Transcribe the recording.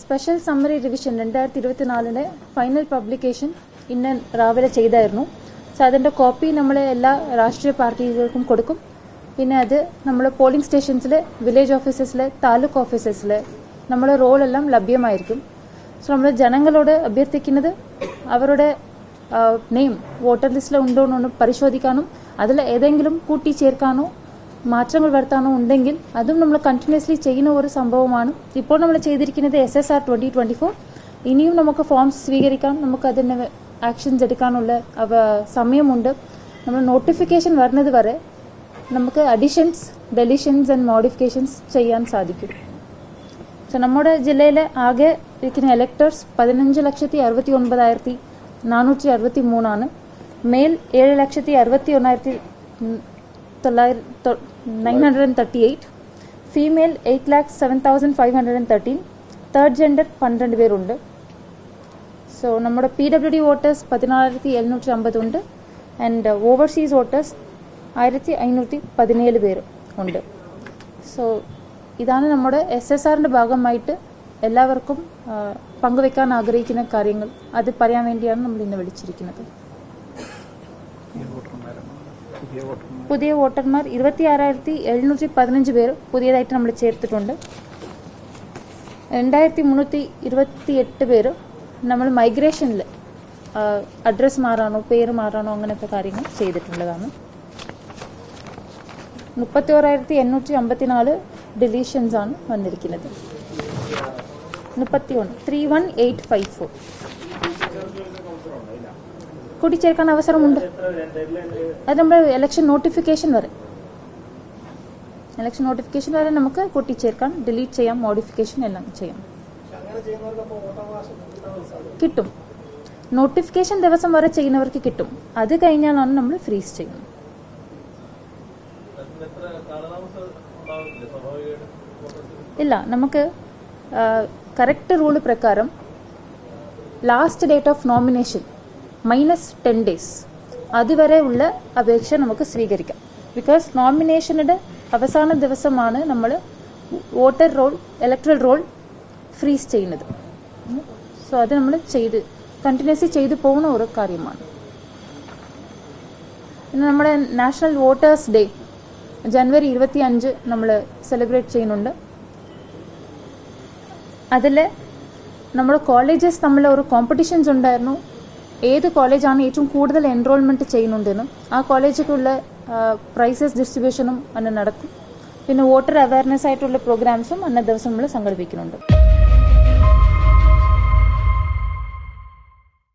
Special summary revision രണ്ടായിരത്തി ഇരുപത്തിനാലിലെ final publication ഇന്ന് രാവിലെ ചെയ്തായിരുന്നു. സോ അതിന്റെ കോപ്പി നമ്മൾ എല്ലാ രാഷ്ട്രീയ പാർട്ടികൾക്കും കൊടുക്കും. പിന്നെ അത് നമ്മൾ പോളിംഗ് സ്റ്റേഷൻസിൽ വില്ലേജ് ഓഫീസസിൽ താലൂക്ക് ഓഫീസസിൽ നമ്മുടെ റോളെല്ലാം ലഭ്യമായിരിക്കും. സോ നമ്മൾ ജനങ്ങളോട് അഭ്യർത്ഥിക്കുന്നത് അവരുടെ നെയിം വോട്ടർ ലിസ്റ്റിൽ ഉണ്ടോ എന്നൊന്ന് പരിശോധിക്കാനും അതിൽ ഏതെങ്കിലും കൂട്ടിച്ചേർക്കാനോ മാറ്റങ്ങൾ വരുത്താനോ ഉണ്ടെങ്കിൽ അതും നമ്മൾ കണ്ടിന്യൂസ്ലി ചെയ്യുന്ന ഒരു സംഭവമാണ്. ഇപ്പോൾ നമ്മൾ ചെയ്തിരിക്കുന്നത് S S R twenty twenty four ഇനിയും നമുക്ക് ഫോംസ് സ്വീകരിക്കാം. നമുക്ക് അതിന് ആക്ഷൻസ് എടുക്കാനുള്ള സമയമുണ്ട്. നമ്മൾ നോട്ടിഫിക്കേഷൻ വരുന്നത് വരെ നമുക്ക് അഡീഷൻസ് ഡെലിഷൻസ് ആൻഡ് മോഡിഫിക്കേഷൻസ് ചെയ്യാൻ സാധിക്കും. സോ നമ്മുടെ ജില്ലയിലെ ആകെ ഇരിക്കുന്ന എലക്ടേഴ്സ് പതിനഞ്ച് ലക്ഷത്തി അറുപത്തി ഒൻപതായിരത്തി നാനൂറ്റി അറുപത്തി മൂന്നാണ്. മെയിൽ ഏഴ് ലക്ഷത്തി അറുപത്തി ഒന്നായിരത്തി തൊള്ളായിരത്തി nine female eight lakh seven thousand five hundred and thirteen. Third gender പന്ത്രണ്ട് പേരുണ്ട്. സോ നമ്മുടെ പി ഡബ്ല്യു ഡി വോട്ടേഴ്സ് പതിനായിരത്തി എഴുന്നൂറ്റി അമ്പതുണ്ട്. ആൻഡ് ഓവർസീസ് വോട്ടേഴ്സ് ആയിരത്തി അഞ്ഞൂറ്റി പതിനേഴ് പേര് ഉണ്ട്. സോ ഇതാണ് നമ്മുടെ എസ് എസ് ആറിന്റെ ഭാഗമായിട്ട് എല്ലാവർക്കും പങ്കുവെക്കാൻ ആഗ്രഹിക്കുന്ന കാര്യങ്ങൾ. അത് പറയാൻ വേണ്ടിയാണ് നമ്മൾ ഇന്ന് വിളിച്ചിരിക്കുന്നത്. പുതിയ വോട്ടർമാർ. ഇരുപത്തി ആറായിരത്തി എഴുന്നൂറ്റി പതിനഞ്ച് പേർ പുതിയതായിട്ട് നമ്മൾ ചേർത്തിട്ടുണ്ട്. രണ്ടായിരത്തി മുന്നൂറ്റി ഇരുപത്തി എട്ട് പേര് നമ്മൾ മൈഗ്രേഷനിൽ അഡ്രസ്സ് മാറാണോ പേര് മാറാണോ അങ്ങനത്തെ കാര്യങ്ങൾ ചെയ്തിട്ടുള്ളതാണ്. മുപ്പത്തി ഓരായിരത്തി എണ്ണൂറ്റി അമ്പത്തിനാല് ഡിലീഷൻസ് ആണ് വന്നിരിക്കുന്നത്. മുപ്പത്തി ഒന്ന് three one eight five four. കൂട്ടിച്ചേർക്കാൻ അവസരമുണ്ട്. അത് നമ്മുടെ ഇലക്ഷൻ നോട്ടിഫിക്കേഷൻ വരെ. ഇലക്ഷൻ നോട്ടിഫിക്കേഷൻ വരെ നമുക്ക് കൂട്ടിച്ചേർക്കാം ഡിലീറ്റ് ചെയ്യാം മോഡിഫിക്കേഷൻ എല്ലാം ചെയ്യാം. കിട്ടും. നോട്ടിഫിക്കേഷൻ ദിവസം വരെ ചെയ്യുന്നവർക്ക് കിട്ടും. അത് കഴിഞ്ഞാലാണ് നമ്മൾ ഫ്രീസ് ചെയ്യുന്നത്. ഇല്ല നമുക്ക് കറക്റ്റ് റൂൾ പ്രകാരം last date of nomination minus ten days അതുവരെ ഉള്ള അപേക്ഷ നമുക്ക് സ്വീകരിക്കാം. ബിക്കോസ് നോമിനേഷനുടെ അവസാന ദിവസമാണ് നമ്മൾ voter roll electoral roll freeze ചെയ്യുന്നത്. സോ അത് നമ്മൾ ചെയ്ത് കണ്ടിന്യൂസ്ലി ചെയ്തു പോകുന്ന ഒരു കാര്യമാണ്. പിന്നെ നമ്മുടെ നാഷണൽ വോട്ടേഴ്സ് ഡേ ജനുവരി ഇരുപത്തി അഞ്ച് നമ്മൾ സെലിബ്രേറ്റ് ചെയ്യുന്നുണ്ട്. അതിൽ നമ്മുടെ കോളേജസ് തമ്മിൽ ഒരു കോമ്പറ്റീഷൻസ് ഉണ്ടായിരുന്നു. ഏത് കോളേജാണ് ഏറ്റവും കൂടുതൽ എൻറോൾമെന്റ് ചെയ്യുന്നുണ്ടെന്നും ആ കോളേജിലുള്ള പ്രൈസസ് ഡിസ്ട്രിബ്യൂഷനും അന്ന് നടക്കും. പിന്നെ വോട്ടർ അവയർനെസ് ആയിട്ടുള്ള പ്രോഗ്രാംസും അന്നേ ദിവസം നമ്മൾ സംഘടിപ്പിക്കുന്നുണ്ട്.